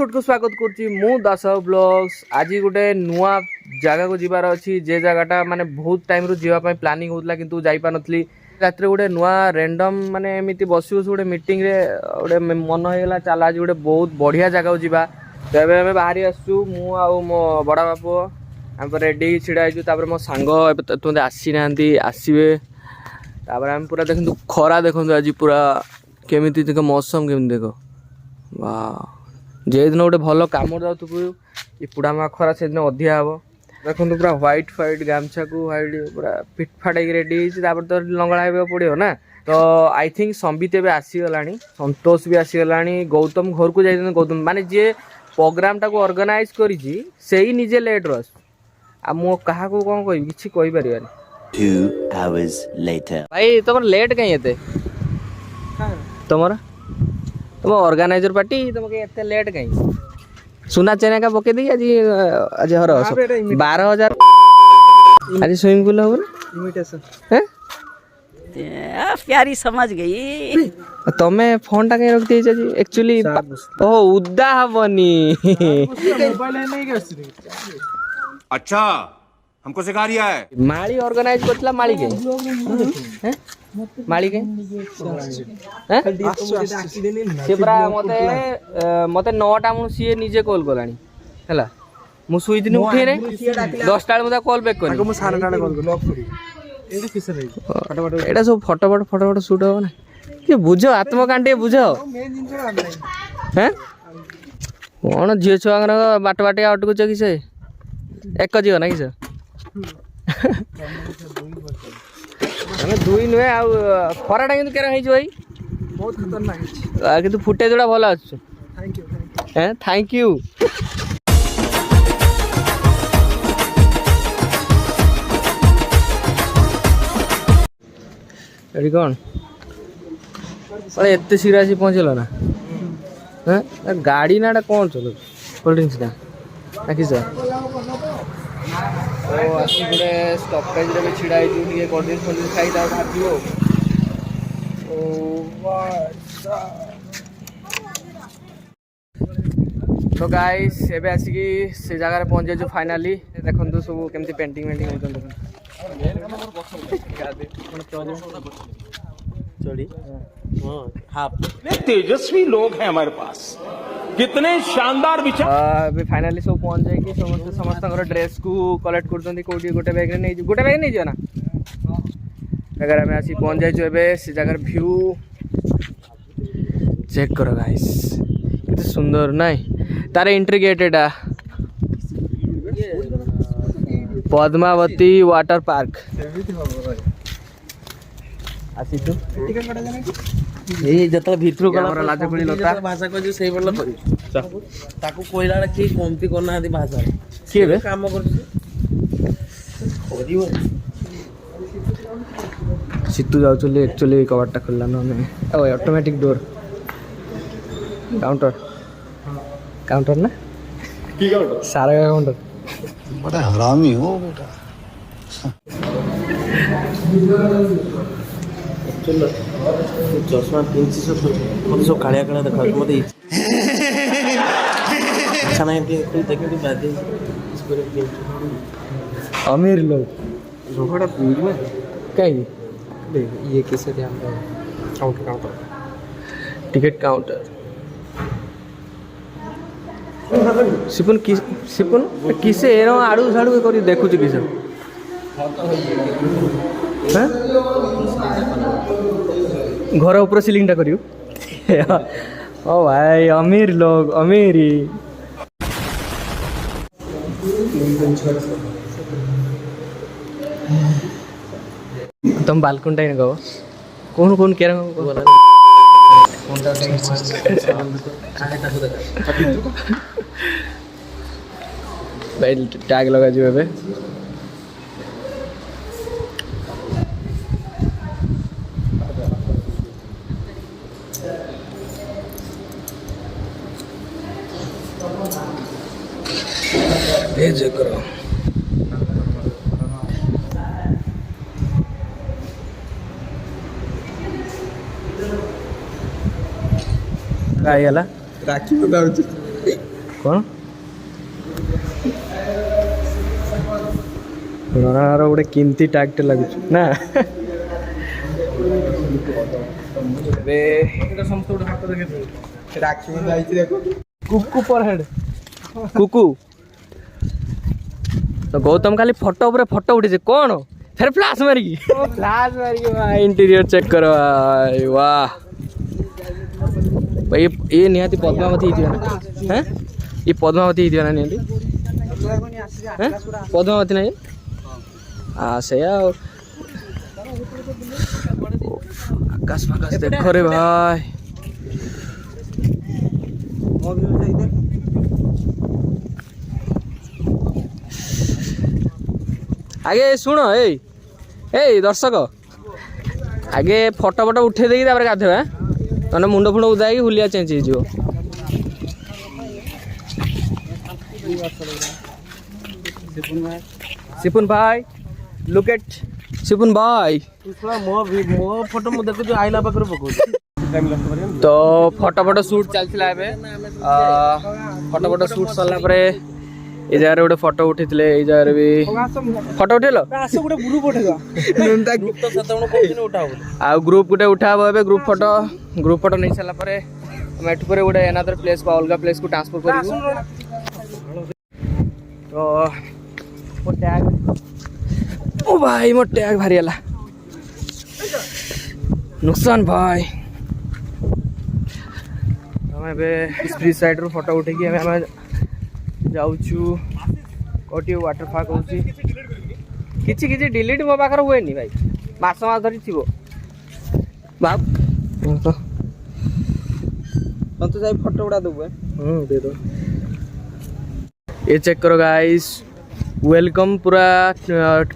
এপিসোডকে ସ୍ୱାଗତ କରୁଛି ମୁଁ ଦାସ ବ୍ଲଗ୍ସ ଆଜି ଗୋଟେ ନୂଆ ଜାଗାକୁ ଯିବାର ଅଛି ଯେ ଜାଗାଟା ମାନେ ବହୁତ ଟାଇମ୍ରୁ ଯିବା ପାଇଁ ପ୍ଲାନିଂ ହେଉଥିଲା କିନ୍ତୁ ଯାଇପାରୁନଥିଲି ରାତିରେ ଗୋଟେ ନୂଆ ରେଣ୍ଡମ୍ ମାନେ ଏମିତି ବସି ବସି ଗୋଟେ ମିଟିଂରେ ଗୋଟେ ମନ ହେଇଗଲା ଚାଲ ଆଜି ଗୋଟେ ବହୁତ ବଢ଼ିଆ ଜାଗାକୁ ଯିବା ତ ଏବେ ଆମେ ବାହାରି ଆସୁଛୁ ମୁଁ ଆଉ ମୋ ବଡ଼ ବାପୁ ଆମେ ରେଡ଼ି ହେଇକି ଛିଡ଼ା ହେଇଛୁ ତାପରେ ମୋ ସାଙ୍ଗ ଏବେ ଏତେ ଆସିନାହାନ୍ତି ଆସିବେ ତାପରେ ଆମେ ପୁରା ଦେଖନ୍ତୁ ଖରା ଦେଖନ୍ତୁ ଆଜି ପୁରା କେମିତି ଦେଖ ମୌସମ କେମିତି ଦେଖ ବା ଯେଉଁଦିନ ଗୋଟେ ଭଲ କାମରେ ଯାଉଥିବୁ ଏ ପୋଡ଼ାମା ଖରା ସେଦିନ ଅଧିକା ହେବ ଦେଖନ୍ତୁ ପୁରା ହ୍ୱାଇଟ୍ ହ୍ୱାଇଟ୍ ଗାମୁଛାକୁ ହ୍ୱାଇଟ୍ ପୁରା ଫିଟ୍ ଫିଟଫାଟ ହେଇକି ରେଡ଼ି ହେଇଛି ତାପରେ ତ ଲଙ୍ଗଳା ହେବାକୁ ପଡ଼ିବ ନା ତ ଆଇ ଥିଙ୍କ ସମ୍ବିତ ଏବେ ଆସିଗଲାଣି ସନ୍ତୋଷ ବି ଆସିଗଲାଣି ଗୌତମ ଘରକୁ ଯାଇଛନ୍ତି ଗୌତମ ମାନେ ଯିଏ ପ୍ରୋଗ୍ରାମଟାକୁ ଅର୍ଗାନାଇଜ୍ କରିଛି ସେଇ ନିଜେ ଲେଟ୍ର ଆସୁ ଆଉ ମୁଁ କାହାକୁ କ'ଣ କହିବି କିଛି କହିପାରିବାନି ଭାଇ ତମର ଲେଟ୍ କାହିଁ ଏତେ ତମର तुम ऑर्गेनाइजर पार्टी तुमको इतने लेट कहीं सुना चेना का बके दी आज आज हर हाँ बारह हजार आज स्विमिंग पूल हो इमिटेशन हैं प्यारी समझ गई तमे तो फोन टा कहीं रख दिए जी एक्चुअली ओ उदा हवनी अच्छा हमको सिखा रिया है माली ऑर्गेनाइज करतला माली के हैं মালি কে হ্যাঁ সে পুরা মতে মতে নটা মু সিয়ে নিজে কল কলানি হেলা মু শুইদিন উঠে রে দশটা বেলা মতে কল ব্যাক করি মু সাড়ে নটা কল ব্লক করি এটা সব ফটোফট ফটোফট শুট হবে না কি বুঝ আত্মকাণ্ড বুঝ হ্যাঁ কোণ ঝিও ছুয়াঙ্কর বাট বাটিয়া অটকুছ কি সে এক জীব না কি সে ଆମେ ଦୁଇ ନୁହେଁ ଆଉ ଖରାଟା କିନ୍ତୁ କେରା ହେଇଛି ଭାଇ କିନ୍ତୁ ଫୁଟେଜ୍ ଗୁଡ଼ା ଭଲ ଆସୁଛି হ্যাঁ থ্যাংক ইউ এটি কোন এত শীঘ্র আসি পৌঁছল না হ্যাঁ গাড়ি না এটা কোণ চলো কোল্ড ড্রিঙ্কসটা নাকি স্যার ତ ଆସି ଗୋଟେ ଷ୍ଟପେଜ୍ରେ ବି ଛିଡ଼ା ହେଇଯିବୁ ଟିକେ ଗଡ଼ରେଜ୍ ଫଡ଼ରେଜ୍ ଖାଇ ତାକୁ ଭାବିବ ତ ଗାଇସ୍ ଏବେ ଆସିକି ସେ ଜାଗାରେ ପହଞ୍ଚିଛୁ ଫାଇନାଲି ଦେଖନ୍ତୁ ସବୁ କେମିତି ପେଣ୍ଟିଂ ଫେଣ୍ଟିଂ ହେଉଛନ୍ତି चोली हाँ, हाँ। तेजस्वी लोग हैं हमारे पास कितने शानदार विचार फाइनली सब पहुंच जाएगी समस्त समस्त ड्रेस को कलेक्ट कर कोटी गोटे बैग नहीं गोटे बैग नहीं ना अगर आम आसी पहुंच जाइए एवं से जगार भ्यू चेक कर गाइस कितने सुंदर ना तार एंट्री गेट एटा पद्मावती वाटर पार्क ଆସିଛୁ ଏଇ ଯେତେବେଳେ ଭିତରୁ ଆମର ଲାଜ ପୁଣି ଲତା ଭାଷା କହିଛୁ ସେଇଭଳି କରିବୁ ତାକୁ କହିଲା ବେଳେ କିଏ କମତି କରୁନାହାନ୍ତି ଭାଷା କିଏ ଏବେ କାମ କରୁଛି କରିବ ସିତୁ ଯାଉଛୁ ଆକ୍ଚୁଆଲି କବାଟଟା ଖୋଲିଲାନ ଆମେ ଆଉ ଅଟୋମେଟିକ୍ ଡୋର୍ କାଉଣ୍ଟର काउंटर ना सारा का काउंटर बड़ा हरामी हो बेटा ଚଷମା চশমা ସବୁ কত সব কাড়িয়া কাড়া দেখা মতো ইচ্ছা নাই এখন দেখে তুই বাদ अमीर लोग रोहड़ा भीड़ में कहीं देख ये किसे ध्यान रहे काउंटर काउंटर टिकट काउंटर सिपुन किस सिपुन किसे एरो आड़ू साड़ू करी देखु छी হ্যাঁ ঘর উপরে সিলিংটা করিও ও ভাই অমির লোক অমিরই ତମ ବାଲକୁନିଟା ଏଇନା କହ କହୁନ କହୁନ କେରା ଗଲା ଭାଇ ଟ୍ୟାଗ୍ ଲଗାଯିବ ଏବେ भाई वाला राखी बंधा कौन ରଣାର ଗୋଟେ କେମିତି ଟ୍ୟାଗ୍ଟେ ଲାଗୁଛି ନା କୁକୁ ପର ହେଡ୍ କୁକୁ ଗୌତମ କାଲି ଫଟୋ ଉପରେ ଫଟୋ ଉଠେଇଛେ କ'ଣ ଫେର ଫ୍ଲାସ୍ ମାରିକି ଫ୍ଲାସ୍ ମାରିକି ଇଣ୍ଟେରିୟର ଚେକ୍ କର ୱାହ ఏ ఏ నిహతి పద్మావతి ఇదివేనా ఈ పద్మావతి ఇదివేనా నిహతి పద్మావతి నాయి সেয়া আকাশ ফাকাশ দেখ রে ভাই আগে শুণ এই এই দর্শক আগে ফটো ফটো উঠে দিয়ে তারপরে গাধোবা হ্যাঁ ତମେ ମୁଣ୍ଡ ଫୁଣ୍ଡ ଉଦା ହେଇକି ହୁଲିଆ ଚେଞ୍ଜ ହେଇଯିବ ସିପୁନ ଭାଇ ଲୁକେଟ୍ ସିପୁନ ଭାଇ ମୋ ମୋ ଫଟୋ ମୁଁ ଦେଖୁଛି ଆଇଲା ପାଖରେ ପକଉଛି ତ ଫଟୋ ଫଟୋ ସୁଟ୍ ଚାଲିଥିଲା ଏବେ ଫଟୋ ଫଟୋ ସୁଟ୍ ସରିଲା ପରେ এই ଜାଗାରେ ଗୋଟେ ଫଟୋ উঠিলে ଏଇ ଜାଗାରେ ବି ଫଟୋ ଉଠେଇଲ গ্রুপ উঠাইবা গ্রুপ গোটে উঠাব আউ গ্রুপ গোটে উঠাব ग्रुप फटो नहीं सारा आम एटूर गोटे एनादर प्लेस अलग प्लेस को ट्रांसफर कर भाई मो टैग भारी है नुकसान भाई हम ए फ्री साइड फटो उठे जाऊ व्टर पार्क हो किसी डिलीट मो पाखर हुए नहीं भाई मस मस धरी थी बाप तो जाई फोटो उड़ा दूंगा हम्म दे दो ये चेक करो गाइस ওয়েলকম পুরা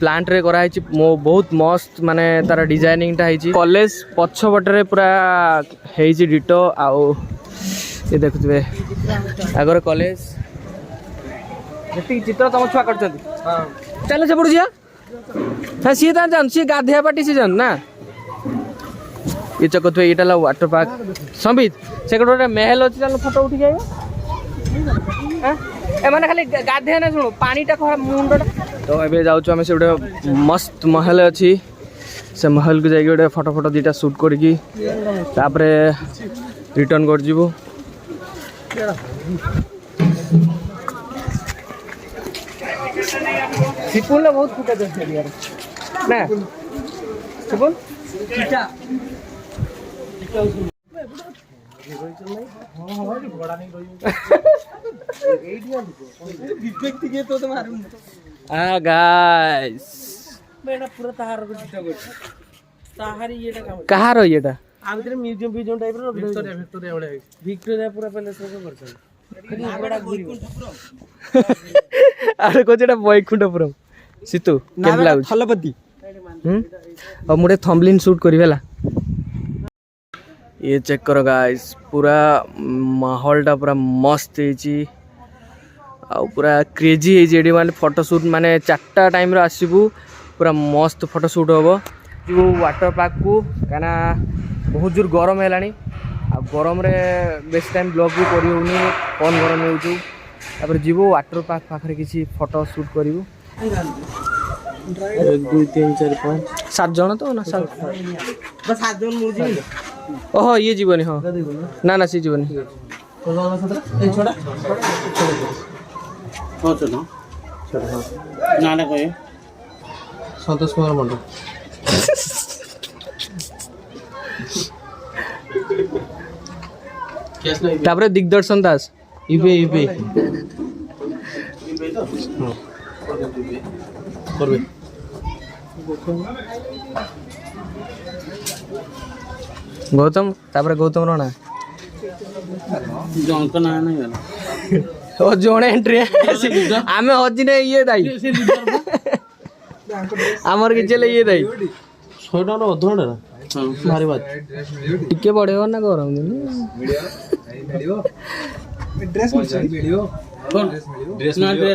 প্লান্ট রে করা হয়েছে বহুত মস্ত মানে তার ডিজাইনিংটা হয়েছে কলেজ পছপটরে পুরা হয়েছে ডিটো আও এ দেখুবে আগর কলেজ চিত্র তোমার ছুয়া করছেন চাল সেপটু যা হ্যাঁ সি তা জান সি গাধিয়া পাটি সে জান না ইয়ে चको तो ये वाटर पार्क संबित ସେ ଗୋଟେ ଗୋଟେ ମେହେଲ ଅଛି ଚାଲ ଫଟୋ ଉଠିକି ଆଜ୍ଞା ଏମାନେ ଖାଲି ଗାଧେଇ ନା ଶୁଣୁ ପାଣିଟା ଖରାପ ମୁଣ୍ଡଟା ତ ଏବେ ଯାଉଛୁ ଆମେ ସେ ଗୋଟେ ମସ୍ତ ମହଲ ଅଛି ସେ ମହଲକୁ ଯାଇକି ଗୋଟେ ଫଟୋ ଫଟୋ ଦୁଇଟା ସୁଟ୍ କରିକି ତାପରେ ରିଟର୍ଣ୍ଣ କରିଯିବୁ ସିପୁନର ବହୁତ ଫୁଟେଜ୍ ଅଛି ଏରିଆରେ ନା ସିପୁନ କାହାର ଇଏଟା আমি তো মিউজিয়াম ফিউজিয়াম টাইপের ভিক্টোরিয়া ভিক্টোরিয়া ভଳିଆ ହେଇଛି ভিক্টোরিয়া পুরা প্যালেস রে করছেন আরে সিতু কেমন লাগুଛି থলপতি হুম ଆଉ ମୁଁ ଗୋଟେ ଥମ୍ବଲିନ୍ ସୁଟ୍ କରିବି ହେଲା ये चेक करो गाइस पूरा माहौलटा पूरा मस्त ହେଇଛି ଆଉ ପୁରା କ୍ରେଜି ହେଇଛି ଏଠି ମାନେ ଫଟୋ ସୁଟ୍ ମାନେ ଚାରିଟା ଟାଇମ୍ରେ ଆସିବୁ ପୁରା ମସ୍ତ ଫଟୋ ସୁଟ୍ ହେବ ଯିବୁ ୱାଟର ପାର୍କକୁ କାହିଁକିନା ବହୁତ ଜୋର ଗରମ ହେଲାଣି ଆଉ ଗରମରେ ବେଶୀ ଟାଇମ୍ ବ୍ଲଗ୍ ବି କରିହେଉନି କମ୍ ଗରମ ହେଉଛୁ ତାପରେ ଯିବୁ ୱାଟର ପାର୍କ ପାଖରେ କିଛି ଫଟୋ ସୁଟ୍ କରିବୁ এক দুই তিন চাରି ପାଞ୍ଚ ସାତ ଜଣ ତ ନା ସାତ ସାତ ଜଣ ओह ये जीवनी हाँ। हो ना तो ना सी जीवनी छोड़ा छोड़ ना तापरे दिग्दर्शन दास इबे इबे इबे तो हम्म গৌতম তারপরে গৌতম রোনা ଜଣଙ୍କ ନାଁ ନାହିଁ ଗଲା ଓ ଜଣେ ଏଣ୍ଟ୍ରି ଆମେ ହଜିନେ ଇଏ ଦାଇ ଆମର କିଛି ହେଲେ ଇଏ ଦାଇ ଶହେ ଟଙ୍କାର ଅଧଘଣ୍ଟା ଭାରି ବାତ ଟିକେ ବଢ଼େଇବ ନା ଗରମ ଦିନ ଡ୍ରେସ୍ ମିଳିବ ଡ୍ରେସ୍ ମିଳିବ ଡ୍ରେସ୍ ନାହିଁ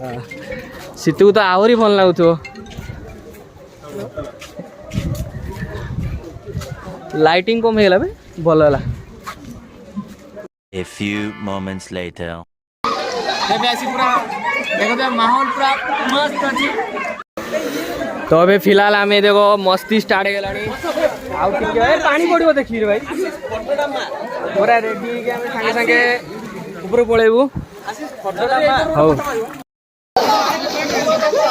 ଶୀତକୁ ତ ଆହୁରି ଭଲ ଲାଗୁଥିବ ଲାଇଟିଂ କମ୍ ହେଇଗଲା ବେ ଭଲ ହେଲା A few moments later. ଏବେ ଆସି ପୁରା ଦେଖ ମାହୋଲ ପୁରା ମସ୍ତ ଅଛି তো এবে ফিলহাল আমি দেখো মস্তি স্টার্ট হয়ে গেলানি আউ ঠিক আছে পানি পড়িব দেখি রে ভাই পুরা রেডি হইকে আমি সাঙ্গে সাঙ্গে উপরে পড়াইবু হ্যাঁ जल्दी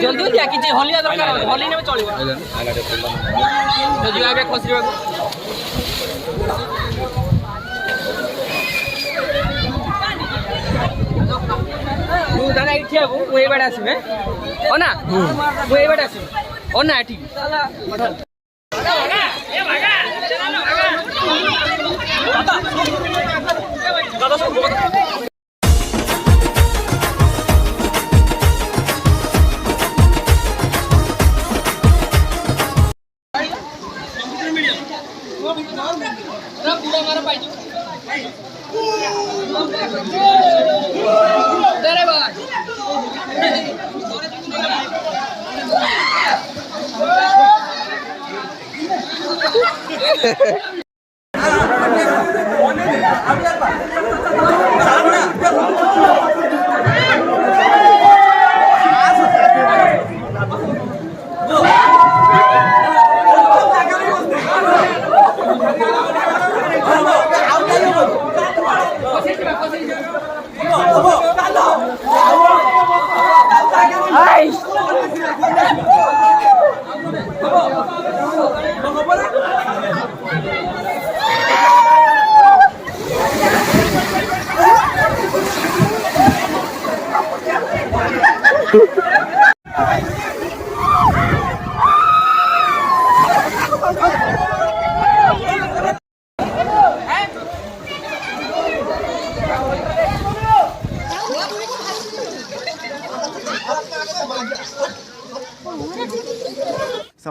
जल्दी आके होली होली ने चलो आगे खुशी দাদা এটি যাবো ও এবার আসবে ও না ও এবার আসবে ও না ঠিক দাদা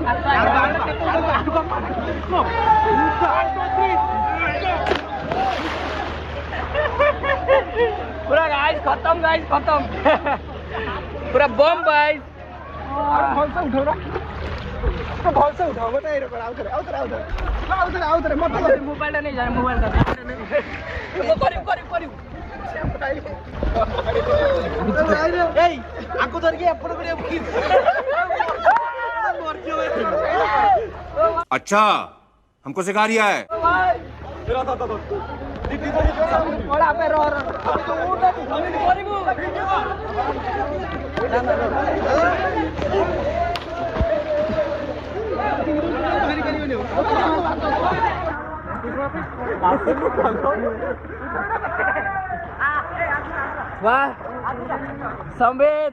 पूरा गाइस खत्म गाइस खत्म पूरा बम गाइस और भल उठाओ रख भल से उठाओ मत आइरो कर आउतर आउतर आउतर आउतर आउतर मत कर मोबाइल नहीं जाए मोबाइल का नहीं करियो करियो करियो ए आपको डर गया अपन को अच्छा हमको सिखा रिया है वाह संवेद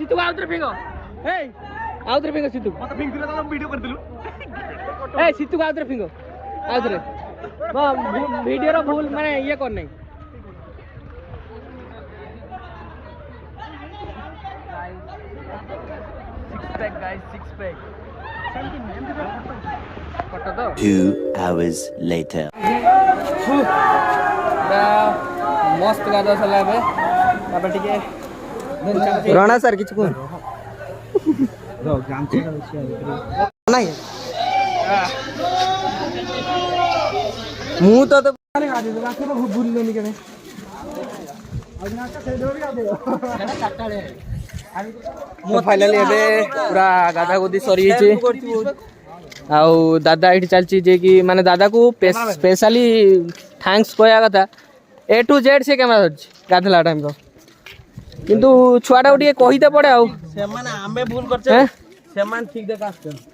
సితు అవతర ఫింగో ఏయ్ అవతర ఫింగో సితు మొత్తం ఫింగుల తల వీడియో కర్దిలు ఏయ్ సితు అవతర ఫింగో అవతర బా వీడియో రా భూల్ మనే ఇయే కొన్ నై six pack guys six pack Two hours later. मस्त गाधा चला टे রণা স্যার কিছু কোন নাই ମୁଁ ତତେ ବୁଲିଲେନି କେବେ ମୁଁ ଫାଇନାଲି ଏବେ ପୁରା ଗାଧା ଗୁଧି ସରିଯାଇଛି ଆଉ ଦାଦା ଏଇଠି ଚାଲିଛି ଯିଏକି ମାନେ ଦାଦାକୁ ସ୍ପେଶାଲି ଥ୍ୟାଙ୍କସ୍ କହିବା କଥା ଏ ଟୁ ଜେଡ୍ ସେ କ୍ୟାମେରା ଧରିଛି ଗାଧେଲା ଟାଇମ୍ର କିନ୍ତୁ ଛୁଆଟାକୁ ଟିକେ କହିତେ ପଡ଼େ ଆଉ ସେମାନେ ଆମେ ଭୁଲ କରୁଛେ ସେମାନେ ଠିକ ଦେଖ ଆସୁଛନ୍ତି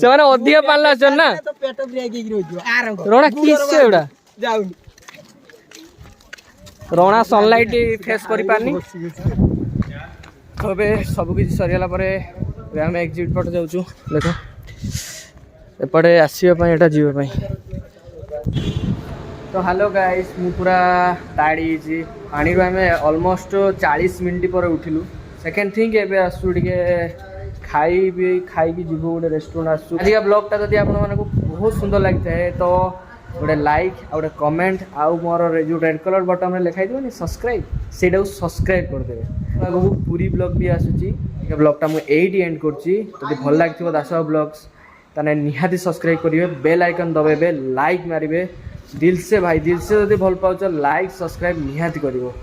ସେମାନେ ଅଧିକ ପାଣିରେ ଆସୁଛନ୍ତି ନା ପେଟ ରଣା କିଏ ସେ ଏଗୁଡ଼ା ଯାଉନି ରଣା ସନଲାଇଟ୍ ଫେସ୍ କରିପାରୁନି ଏବେ ସବୁକିଛି ସରିଗଲା ପରେ ଏବେ ଆମେ ଏକ୍ଜିଟ୍ ପଟେ ଯାଉଛୁ ଦେଖ ଏପଟେ ଆସିବା ପାଇଁ ଏଇଟା ଯିବା ପାଇଁ તો હાલો ગાઈસ હું પૂરા તાળી ହେଇଛି ପାଣିରୁ ଆମେ ଅଲମୋଷ୍ଟ ଚାଳିଶ ମିନିଟ୍ ପରେ ଉଠିଲୁ ସେକେଣ୍ଡ ଥିଙ୍ଗ ଏବେ ଆସୁଛୁ ଟିକେ ଖାଇବି ଖାଇକି ଯିବୁ ଗୋଟେ ରେଷ୍ଟୁରାଣ୍ଟ ଆସୁଛୁ ଆଜିକା ବ୍ଲଗ୍ଟା ଯଦି ଆପଣମାନଙ୍କୁ ବହୁତ ସୁନ୍ଦର ଲାଗିଥାଏ ତ ଗୋଟେ ଲାଇକ୍ ଆଉ ଗୋଟେ କମେଣ୍ଟ ଆଉ ମୋର ଯେଉଁ ରେଡ୍ କଲର୍ ବଟନ୍ରେ ଲେଖା ହେଇଥିବନି ସବସ୍କ୍ରାଇବ୍ ସେଇଟାକୁ ସବସ୍କ୍ରାଇବ୍ କରିଦେବେ ଆଗକୁ ପୁରୀ ବ୍ଲଗ୍ ବି ଆସୁଛି ଏ ବ୍ଲଗ୍ଟା ମୁଁ ଏଇଠି ଏଣ୍ଡ କରୁଛି ଯଦି ଭଲ ଲାଗିଥିବ ଦାସ ବ୍ଲଗ୍ସ ତାହେଲେ ନିହାତି ସବସ୍କ୍ରାଇବ୍ କରିବେ ବେଲ୍ ଆଇକନ୍ ଦବାଇବେ ଲାଇକ୍ ମାରିବେ দিলসে ଭାଇ ଦିଲସେ ଯଦି ଭଲ ପାଉଛ ଲାଇକ୍ ସବସ୍କ୍ରାଇବ୍ ନିହାତି କରିବ